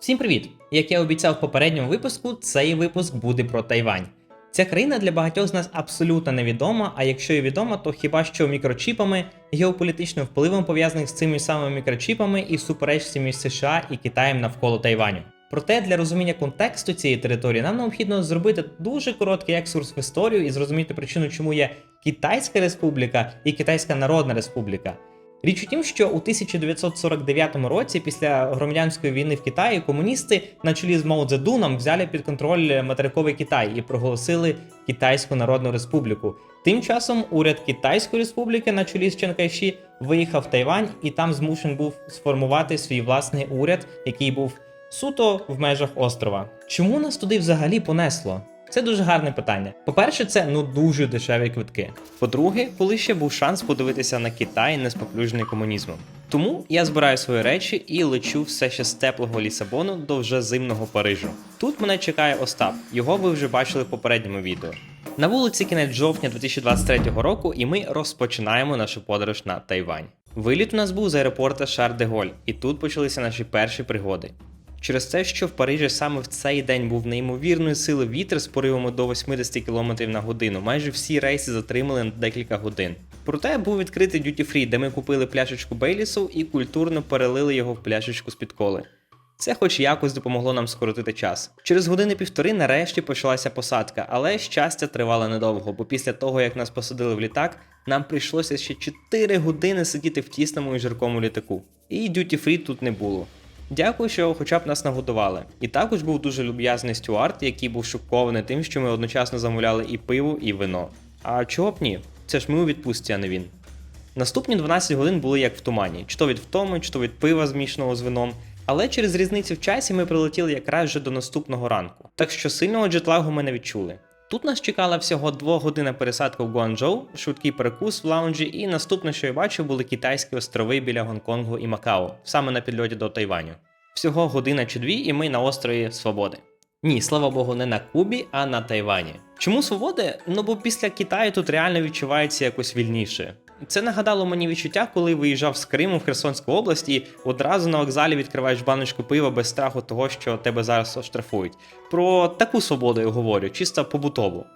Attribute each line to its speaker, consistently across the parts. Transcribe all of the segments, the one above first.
Speaker 1: Всім привіт! Як я обіцяв в попередньому випуску, цей випуск буде про Тайвань. Ця країна для багатьох з нас абсолютно невідома, а якщо і відома, то хіба що мікрочіпами, геополітичним впливом пов'язаних з цими самими мікрочіпами і суперечці між США і Китаєм навколо Тайваню. Проте для розуміння контексту цієї території нам необхідно зробити дуже короткий екскурс в історію і зрозуміти причину, чому є Китайська Республіка і Китайська Народна Республіка. Річ у тім, що у 1949 році, після громадянської війни в Китаї, комуністи на чолі з Мао Цзедуном взяли під контроль материковий Китай і проголосили Китайську Народну Республіку. Тим часом уряд Китайської республіки на чолі з Чен Кайші виїхав в Тайвань і там змушений був сформувати свій власний уряд, який був суто в межах острова. Чому нас туди взагалі понесло? Це дуже гарне питання. По-перше, це ну дуже дешеві квитки. По-друге, коли ще був шанс подивитися на Китай, не споплюжений комунізмом. Тому я збираю свої речі і лечу все ще з теплого Лісабону до вже зимного Парижу. Тут мене чекає Остап. Його ви вже бачили в попередньому відео. На вулиці кінець жовтня 2023 року, і ми розпочинаємо нашу подорож на Тайвань. Виліт у нас був з аеропорта Шар де Голь, і тут почалися наші перші пригоди. Через те, що в Парижі саме в цей день був неймовірної сили вітер з поривами до 80 км на годину. Майже всі рейси затримали на декілька годин. Проте був відкритий Free, де ми купили пляшечку Бейлісу і культурно перелили його в пляшечку з-під коли. Це хоч якось допомогло нам скоротити час. Через години півтори нарешті почалася посадка, але щастя тривало недовго, бо після того, як нас посадили в літак, нам прийшлося ще 4 години сидіти в тісному і жаркому літаку. І Free тут не було. Дякую, що хоча б нас нагодували. І також був дуже люб'язний стюард, який був шокований тим, що ми одночасно замовляли і пиво, і вино. А чого б ні? Це ж ми у відпустці, а не він. Наступні 12 годин були як в тумані, чи то від втоми, чи то від пива змішаного з вином. Але через різницю в часі ми прилетіли якраз вже до наступного ранку, так що сильного джетлагу ми не відчули. Тут нас чекала всього 2 година пересадка в Гуанчжоу, швидкий перекус в лаунжі, і наступне, що я бачив, були китайські острови біля Гонконгу і Макао, саме на підльоті до Тайваню. Всього година чи дві, і ми на острові Свободи. Ні, слава Богу, не на Кубі, а на Тайвані. Чому свободи? Ну бо після Китаю тут реально відчувається якось вільніше. Це нагадало мені відчуття, коли виїжджав з Криму в Херсонську область і одразу на вокзалі відкриваєш баночку пива без страху того, що тебе зараз оштрафують. Про таку свободу я говорю, чисто побутову.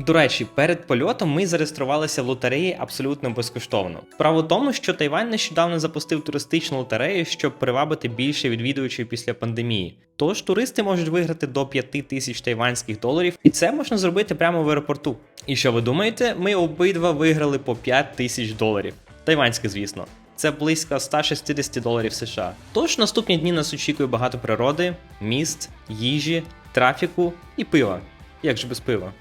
Speaker 1: До речі, перед польотом ми зареєструвалися в лотереї абсолютно безкоштовно. Справа в тому, що Тайвань нещодавно запустив туристичну лотерею, щоб привабити більше відвідувачів після пандемії. Тож туристи можуть виграти до 5 тисяч тайванських доларів, і це можна зробити прямо в аеропорту. І що ви думаєте? Ми обидва виграли по 5 тисяч доларів. Тайванське, звісно. Це близько 160 доларів США. Тож наступні дні нас очікує багато природи, міст, їжі, трафіку і пива. Як же без пива?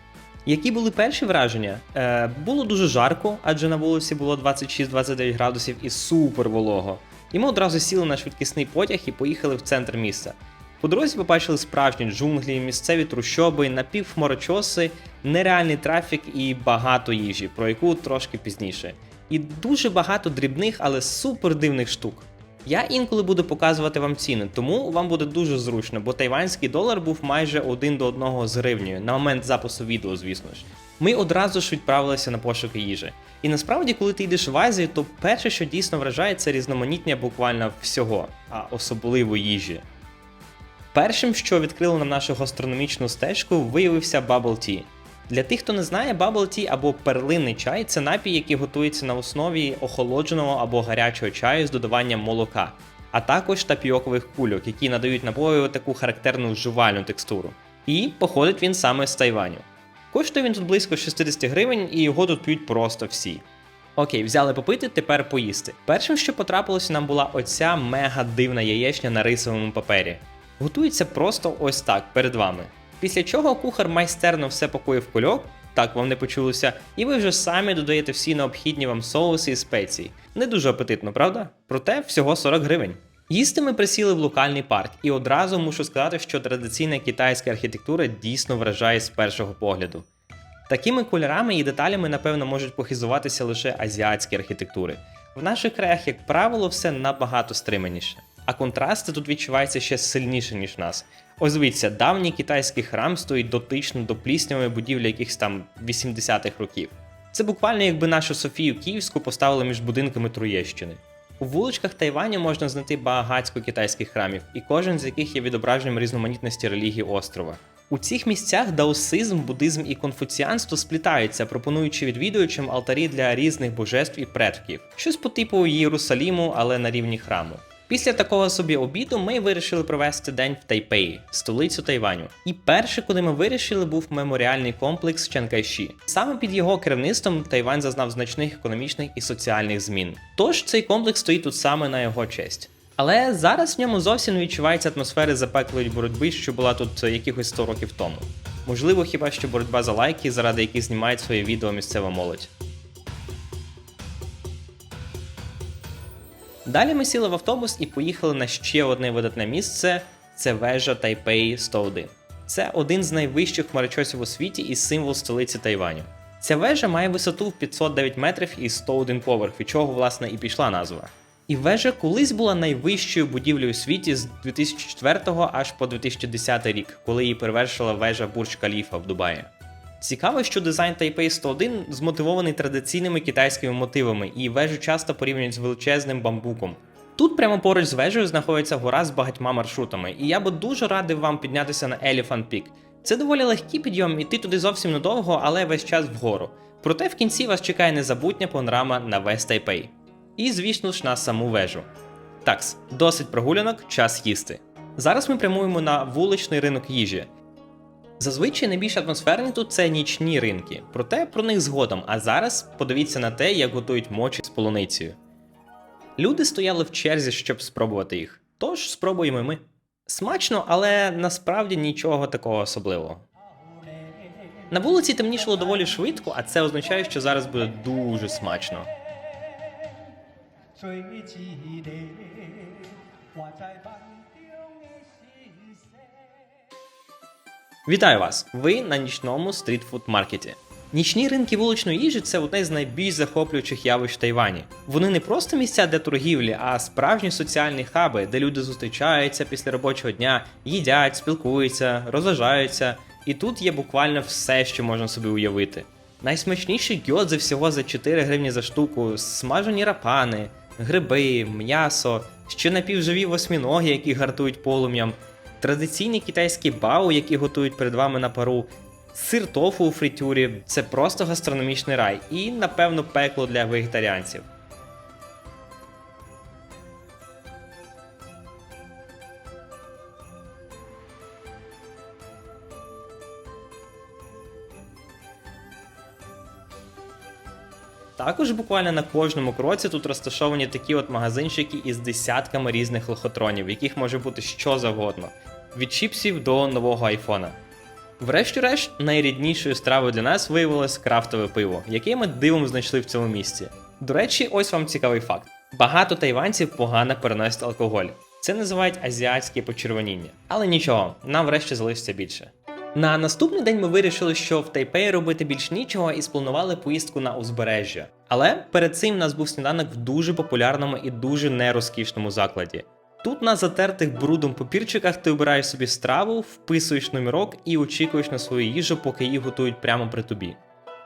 Speaker 1: Які були перші враження? Е, було дуже жарко, адже на вулиці було 26-29 градусів і супер волого. І ми одразу сіли на швидкісний потяг і поїхали в центр міста. По дорозі побачили справжні джунглі, місцеві трущоби, напівхмарочоси, нереальний трафік і багато їжі, про яку трошки пізніше. І дуже багато дрібних, але супер дивних штук. Я інколи буду показувати вам ціни, тому вам буде дуже зручно, бо тайванський долар був майже один до одного з гривнею на момент запису відео, звісно ж. Ми одразу ж відправилися на пошуки їжі. І насправді, коли ти йдеш в Азію, то перше, що дійсно вражає, це різноманіття буквально всього, а особливо їжі. Першим, що відкрило нам нашу гастрономічну стежку, виявився Bubble Tea. Для тих, хто не знає, Bubble Tea або перлинний чай це напій, який готується на основі охолодженого або гарячого чаю з додаванням молока, а також тапіокових кульок, які надають напою таку характерну жувальну текстуру. І походить він саме з Тайваню. Коштує він тут близько 60 гривень, і його тут п'ють просто всі. Окей, взяли попити, тепер поїсти. Першим, що потрапилося, нам була оця мега дивна яєчня на рисовому папері. Готується просто ось так перед вами. Після чого кухар майстерно все пакує в кульок, так вам не почулося, і ви вже самі додаєте всі необхідні вам соуси і спеції. Не дуже апетитно, правда? Проте всього 40 гривень. Їсти ми присіли в локальний парк, і одразу мушу сказати, що традиційна китайська архітектура дійсно вражає з першого погляду. Такими кольорами і деталями, напевно, можуть похизуватися лише азіатські архітектури. В наших краях, як правило, все набагато стриманіше. А контрасти тут відчуваються ще сильніше, ніж нас. Ось дивіться, давній китайський храм стоїть дотично до пліснявої будівлі якихось там 80-х років. Це буквально якби нашу Софію Київську поставили між будинками Троєщини. У вуличках Тайваню можна знайти багатько китайських храмів, і кожен з яких є відображенням різноманітності релігії острова. У цих місцях даосизм, буддизм і конфуціанство сплітаються, пропонуючи відвідувачам алтарі для різних божеств і предків, щось по типу Єрусаліму, але на рівні храму. Після такого собі обіду ми вирішили провести день в Тайпеї, столицю Тайваню. І перше, куди ми вирішили, був меморіальний комплекс Чанкайші. Саме під його керівництвом Тайвань зазнав значних економічних і соціальних змін. Тож цей комплекс стоїть тут саме на його честь. Але зараз в ньому зовсім не відчувається атмосфери запеклої боротьби, що була тут е, якихось 100 років тому. Можливо, хіба що боротьба за лайки, заради яких знімають свої відео місцева молодь. Далі ми сіли в автобус і поїхали на ще одне видатне місце це вежа Тайпей 101. Це один з найвищих хмарочосів у світі і символ столиці Тайваню. Ця вежа має висоту в 509 метрів і 101 поверх, від чого власне і пішла назва. І вежа колись була найвищою будівлею у світі з 2004 аж по 2010 рік, коли її перевершила вежа Бурдж Каліфа в Дубаї. Цікаво, що дизайн Taipei 101 змотивований традиційними китайськими мотивами, і вежу часто порівнюють з величезним бамбуком. Тут прямо поруч з вежею знаходиться гора з багатьма маршрутами, і я би дуже радив вам піднятися на Elephant Peak. Це доволі легкий підйом, іти туди зовсім недовго, але весь час вгору. Проте в кінці вас чекає незабутня панорама на весь Тайпей. І, звісно ж, на саму вежу. Такс, досить прогулянок, час їсти. Зараз ми прямуємо на вуличний ринок їжі. Зазвичай найбільш атмосферні тут це нічні ринки, проте про них згодом. А зараз подивіться на те, як готують мочі з полуницею. Люди стояли в черзі, щоб спробувати їх. Тож спробуємо ми. Смачно, але насправді нічого такого особливого. На вулиці темнішало доволі швидко, а це означає, що зараз буде дуже смачно. Вітаю вас! Ви на нічному стрітфуд маркеті. Нічні ринки вуличної їжі це одне з найбільш захоплюючих явищ в Тайвані. Вони не просто місця для торгівлі, а справжні соціальні хаби, де люди зустрічаються після робочого дня, їдять, спілкуються, розважаються. І тут є буквально все, що можна собі уявити. Найсмачніші гьодзи всього за 4 гривні за штуку, смажені рапани, гриби, м'ясо, ще напівживі восьміноги, які гартують полум'ям, традиційні китайські бао, які готують перед вами на пару, сир тофу у фритюрі це просто гастрономічний рай і, напевно, пекло для вегетаріанців. Також буквально на кожному кроці тут розташовані такі от магазинчики із десятками різних лохотронів, яких може бути що завгодно, від чіпсів до нового айфона. Врешті-решт, найріднішою стравою для нас виявилось крафтове пиво, яке ми дивом знайшли в цьому місці. До речі, ось вам цікавий факт: багато тайванців погано переносять алкоголь. Це називають азіатське почервоніння. Але нічого, нам врешті залишиться більше. На наступний день ми вирішили, що в Тайпеї робити більш нічого і спланували поїздку на узбережжя. Але перед цим у нас був сніданок в дуже популярному і дуже нерозкішному закладі. Тут на затертих брудом папірчиках ти обираєш собі страву, вписуєш номерок і очікуєш на свою їжу, поки її готують прямо при тобі.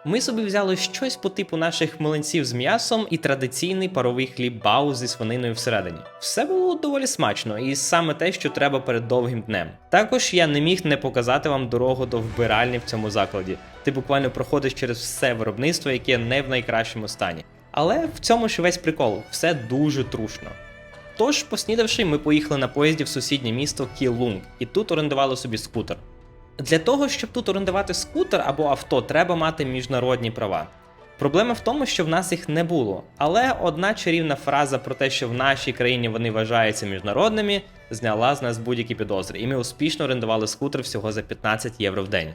Speaker 1: Ми собі взяли щось по типу наших млинців з м'ясом і традиційний паровий хліб бау зі свининою всередині. Все було доволі смачно, і саме те, що треба перед довгим днем. Також я не міг не показати вам дорогу до вбиральні в цьому закладі. Ти буквально проходиш через все виробництво, яке не в найкращому стані. Але в цьому ж весь прикол, все дуже трушно. Тож, поснідавши, ми поїхали на поїзді в сусіднє місто Кілунг, і тут орендували собі скутер. Для того, щоб тут орендувати скутер або авто, треба мати міжнародні права. Проблема в тому, що в нас їх не було. Але одна чарівна фраза про те, що в нашій країні вони вважаються міжнародними, зняла з нас будь-які підозри, і ми успішно орендували скутер всього за 15 євро в день.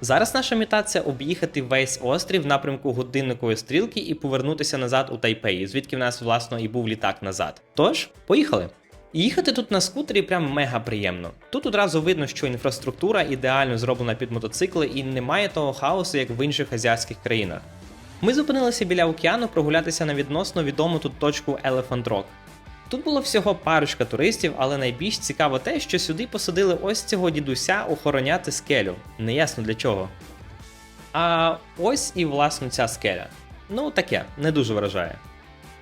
Speaker 1: Зараз наша мета це об'їхати весь острів в напрямку годинникової стрілки і повернутися назад у Тайпей, звідки в нас, власно, і був літак назад. Тож, поїхали! Їхати тут на скутері прям мега приємно. Тут одразу видно, що інфраструктура ідеально зроблена під мотоцикли і немає того хаосу, як в інших азіатських країнах. Ми зупинилися біля океану прогулятися на відносно відому тут точку Elephant Rock. Тут було всього парочка туристів, але найбільш цікаво те, що сюди посадили ось цього дідуся охороняти скелю. Неясно для чого. А ось і власне ця скеля. Ну таке, не дуже вражає.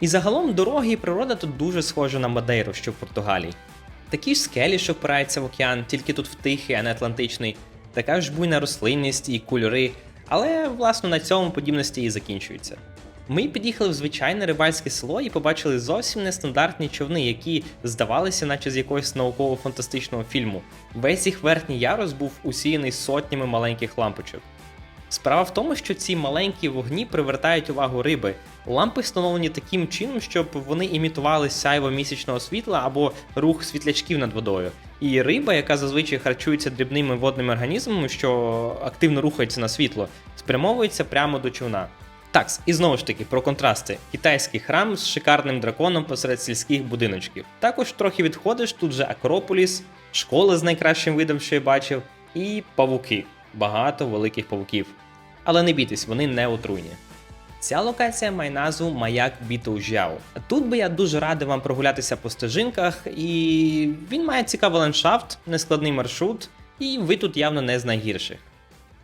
Speaker 1: І загалом дороги і природа тут дуже схожа на Мадейру, що в Португалії. Такі ж скелі, що впираються в океан, тільки тут в тихий, а не Атлантичний, така ж буйна рослинність і кольори, але власне на цьому подібності і закінчуються. Ми під'їхали в звичайне рибальське село і побачили зовсім нестандартні човни, які здавалися, наче з якогось науково-фантастичного фільму. Весь їх верхній ярус був усіяний сотнями маленьких лампочок. Справа в тому, що ці маленькі вогні привертають увагу риби. Лампи встановлені таким чином, щоб вони імітували сяйво місячного світла або рух світлячків над водою. І риба, яка зазвичай харчується дрібними водними організмами, що активно рухаються на світло, спрямовується прямо до човна. Так, і знову ж таки про контрасти: китайський храм з шикарним драконом посеред сільських будиночків. Також трохи відходиш, тут же Акрополіс, школа з найкращим видом, що я бачив, і павуки. Багато великих павуків. Але не бійтесь, вони не отруйні. Ця локація має назву Маяк Бітоужяу. Тут би я дуже радий вам прогулятися по стежинках, і він має цікавий ландшафт, нескладний маршрут, і ви тут явно не з найгірших.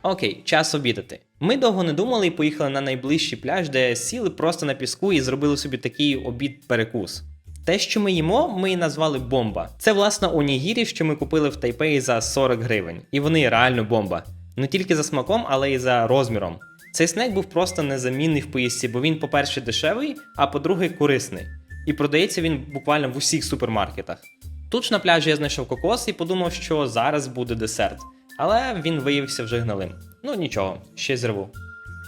Speaker 1: Окей, час обідати. Ми довго не думали і поїхали на найближчий пляж, де сіли просто на піску і зробили собі такий обід-перекус. Те, що ми їмо, ми і назвали бомба. Це власне онігірі, що ми купили в Тайпеї за 40 гривень. І вони реально бомба. Не тільки за смаком, але й за розміром. Цей снек був просто незамінний в поїздці, бо він, по-перше, дешевий, а по-друге, корисний. І продається він буквально в усіх супермаркетах. Тут ж на пляжі я знайшов кокос і подумав, що зараз буде десерт. Але він виявився вже гнилим. Ну нічого, ще зриву.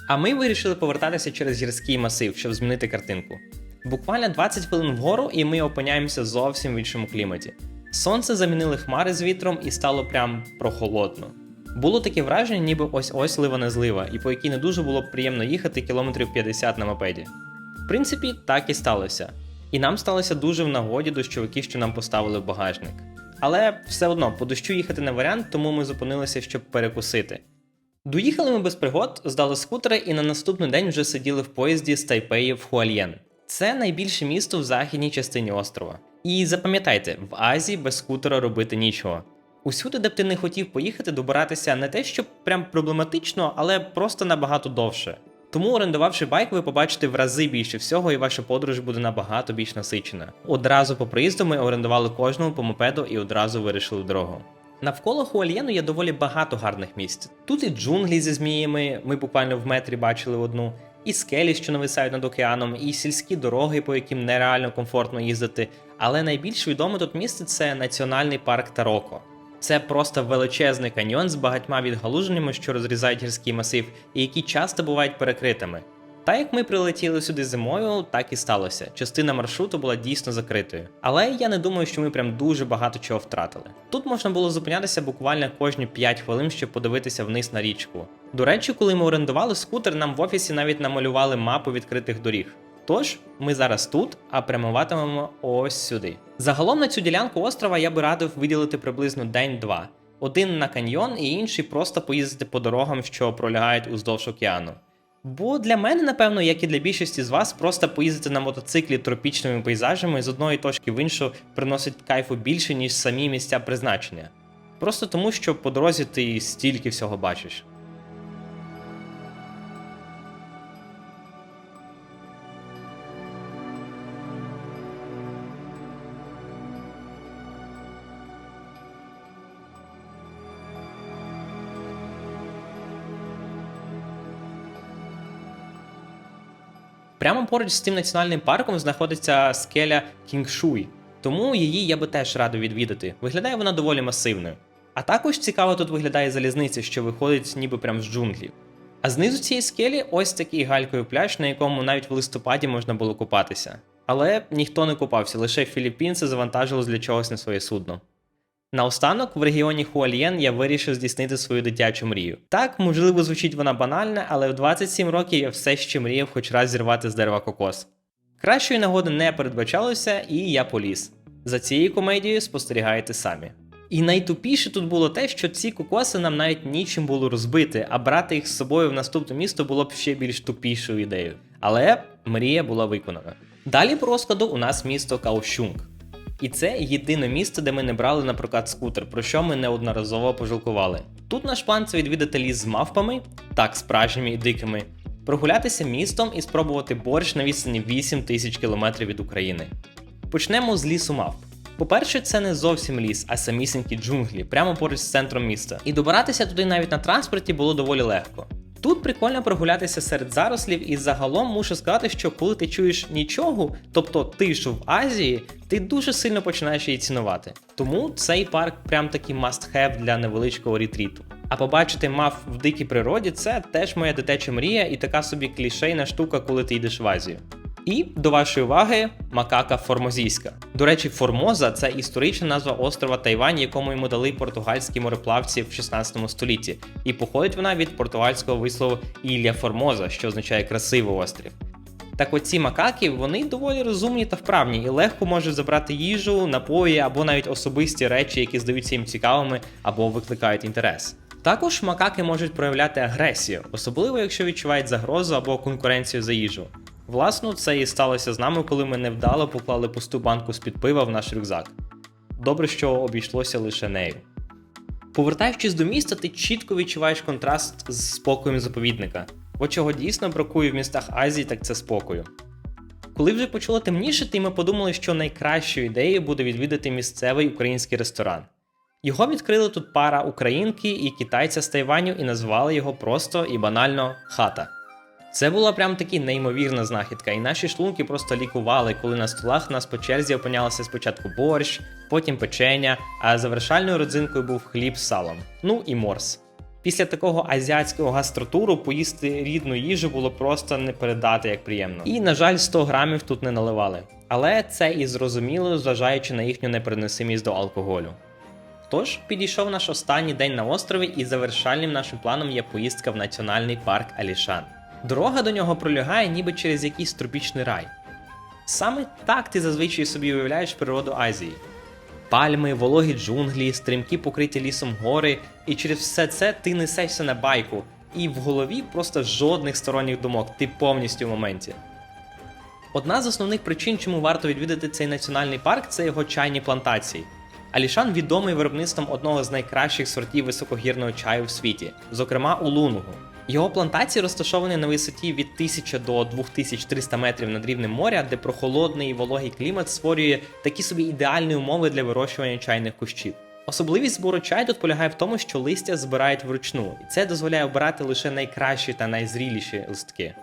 Speaker 1: А ми вирішили повертатися через гірський масив, щоб змінити картинку. Буквально 20 хвилин вгору, і ми опиняємося зовсім в іншому кліматі. Сонце замінили хмари з вітром і стало прям прохолодно. Було таке враження, ніби ось ось лива не злива, і по якій не дуже було б приємно їхати кілометрів 50 на мопеді. В принципі, так і сталося. І нам сталося дуже в нагоді дощовики, що нам поставили в багажник. Але все одно по дощу їхати не варіант, тому ми зупинилися, щоб перекусити. Доїхали ми без пригод, здали скутери і на наступний день вже сиділи в поїзді з Тайпеї в Хуальєн. Це найбільше місто в західній частині острова. І запам'ятайте, в Азії без скутера робити нічого. Усюди, де б ти не хотів поїхати, добиратися не те, що прям проблематично, але просто набагато довше. Тому, орендувавши байк, ви побачите в рази більше всього, і ваша подорож буде набагато більш насичена. Одразу по приїзду ми орендували кожному по мопеду і одразу вирішили в дорогу. Навколо Хуальєну є доволі багато гарних місць. Тут і джунглі зі зміями, ми буквально в метрі бачили одну, і скелі, що нависають над океаном, і сільські дороги, по яким нереально комфортно їздити. Але найбільш відоме тут місце це національний парк Тароко. Це просто величезний каньйон з багатьма відгалуженнями, що розрізають гірський масив, і які часто бувають перекритими. Та як ми прилетіли сюди зимою, так і сталося. Частина маршруту була дійсно закритою. Але я не думаю, що ми прям дуже багато чого втратили. Тут можна було зупинятися буквально кожні 5 хвилин, щоб подивитися вниз на річку. До речі, коли ми орендували скутер, нам в офісі навіть намалювали мапу відкритих доріг. Тож, ми зараз тут, а прямуватимемо ось сюди. Загалом на цю ділянку острова я би радив виділити приблизно день-два. Один на каньйон і інший просто поїздити по дорогам, що пролягають уздовж океану. Бо для мене, напевно, як і для більшості з вас, просто поїздити на мотоциклі тропічними пейзажами з одної точки в іншу приносить кайфу більше, ніж самі місця призначення. Просто тому, що по дорозі ти стільки всього бачиш. Прямо поруч з цим національним парком знаходиться скеля Кінгшуй, тому її я би теж радив відвідати. Виглядає вона доволі масивною. А також цікаво тут виглядає залізниця, що виходить ніби прямо з джунглів. А знизу цієї скелі ось такий галькою пляж, на якому навіть в листопаді можна було купатися. Але ніхто не купався, лише філіппінці завантажились для чогось на своє судно. Наостанок, в регіоні Хуальєн я вирішив здійснити свою дитячу мрію. Так, можливо, звучить вона банально, але в 27 років я все ще мріяв хоч раз зірвати з дерева кокос. Кращої нагоди не передбачалося, і я поліз. За цією комедією спостерігаєте самі. І найтупіше тут було те, що ці кокоси нам навіть нічим було розбити, а брати їх з собою в наступне місто було б ще більш тупішою ідеєю. Але мрія була виконана. Далі по розкладу у нас місто Каощунг. І це єдине місце, де ми не брали на прокат скутер, про що ми неодноразово пожалкували. Тут наш план це відвідати ліс з мавпами, так, справжніми і дикими, прогулятися містом і спробувати борщ на відстані 8 тисяч кілометрів від України. Почнемо з лісу мавп. По-перше, це не зовсім ліс, а самісінькі джунглі, прямо поруч з центром міста. І добиратися туди навіть на транспорті було доволі легко. Тут прикольно прогулятися серед зарослів, і загалом мушу сказати, що коли ти чуєш нічого, тобто тишу в Азії, ти дуже сильно починаєш її цінувати. Тому цей парк прям такий must-have для невеличкого ретріту. А побачити мав в дикій природі це теж моя дитяча мрія і така собі клішейна штука, коли ти йдеш в Азію. І до вашої уваги макака формозійська. До речі, Формоза це історична назва острова Тайвань, якому йому дали португальські мореплавці в 16 столітті, і походить вона від португальського вислову Ілля Формоза, що означає красивий острів. Так оці макаки вони доволі розумні та вправні і легко можуть забрати їжу, напої або навіть особисті речі, які здаються їм цікавими або викликають інтерес. Також макаки можуть проявляти агресію, особливо якщо відчувають загрозу або конкуренцію за їжу. Власно, це і сталося з нами, коли ми невдало поклали пусту банку з-під пива в наш рюкзак. Добре, що обійшлося лише нею. Повертаючись до міста, ти чітко відчуваєш контраст з спокоєм заповідника. От чого дійсно бракує в містах Азії, так це спокою. Коли вже почало темнішити, ми подумали, що найкращою ідеєю буде відвідати місцевий український ресторан. Його відкрили тут пара українки і китайця з Тайваню і назвали його просто і банально хата. Це була прям таки неймовірна знахідка, і наші шлунки просто лікували, коли на столах нас по черзі опинялося спочатку борщ, потім печення, а завершальною родзинкою був хліб з салом. Ну і морс. Після такого азіатського гастротуру поїсти рідну їжу було просто не передати як приємно. І, на жаль, 100 грамів тут не наливали. Але це і зрозуміло, зважаючи на їхню непереносимість до алкоголю. Тож підійшов наш останній день на острові, і завершальним нашим планом є поїздка в національний парк Алішан. Дорога до нього пролягає ніби через якийсь тропічний рай. Саме так ти зазвичай собі уявляєш природу Азії. Пальми, вологі джунглі, стрімкі покриті лісом гори, і через все це ти несешся на байку, і в голові просто жодних сторонніх думок, ти повністю в моменті. Одна з основних причин, чому варто відвідати цей національний парк, це його чайні плантації. Алішан відомий виробництвом одного з найкращих сортів високогірного чаю в світі, зокрема у Лунгу. Його плантації розташовані на висоті від 1000 до 2300 метрів над рівнем моря, де прохолодний і вологий клімат створює такі собі ідеальні умови для вирощування чайних кущів. Особливість збору чаю тут полягає в тому, що листя збирають вручну, і це дозволяє обирати лише найкращі та найзріліші листки.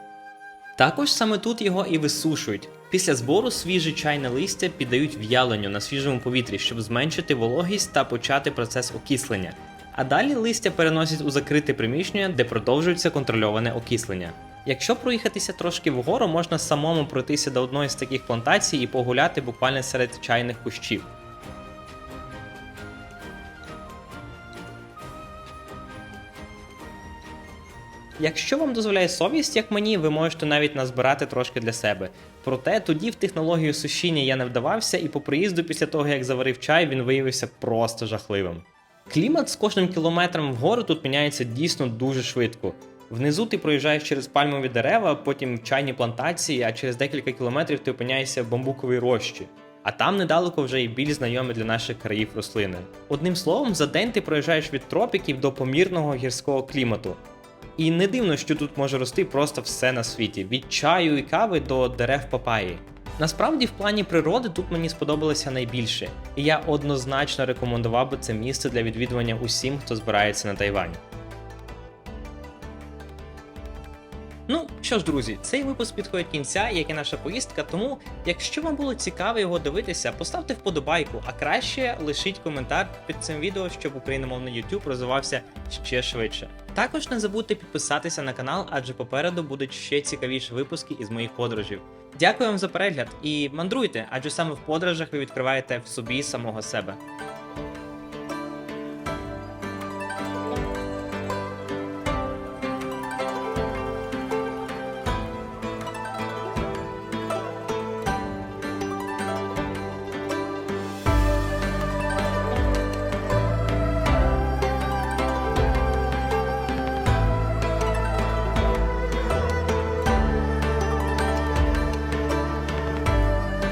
Speaker 1: Також саме тут його і висушують. Після збору свіже чайне листя піддають в'яленню на свіжому повітрі, щоб зменшити вологість та почати процес окислення. А далі листя переносять у закрите приміщення, де продовжується контрольоване окислення. Якщо проїхатися трошки вгору, можна самому пройтися до одної з таких плантацій і погуляти буквально серед чайних кущів. Якщо вам дозволяє совість, як мені, ви можете навіть назбирати трошки для себе. Проте тоді в технологію сушіння я не вдавався, і по приїзду після того, як заварив чай, він виявився просто жахливим. Клімат з кожним кілометром вгору тут міняється дійсно дуже швидко. Внизу ти проїжджаєш через пальмові дерева, потім чайні плантації, а через декілька кілометрів ти опиняєшся в бамбуковій рощі. А там недалеко вже і більш знайомі для наших країв рослини. Одним словом, за день ти проїжджаєш від тропіків до помірного гірського клімату. І не дивно, що тут може рости просто все на світі: від чаю і кави до дерев папаї. Насправді, в плані природи тут мені сподобалося найбільше, і я однозначно рекомендував би це місце для відвідування усім, хто збирається на Тайвань. Що ж, друзі, цей випуск підходить кінця, як і наша поїздка. Тому, якщо вам було цікаво його дивитися, поставте вподобайку, а краще лишіть коментар під цим відео, щоб україномовний YouTube розвивався ще швидше. Також не забудьте підписатися на канал, адже попереду будуть ще цікавіші випуски із моїх подорожів. Дякую вам за перегляд і мандруйте, адже саме в подорожах ви відкриваєте в собі самого себе.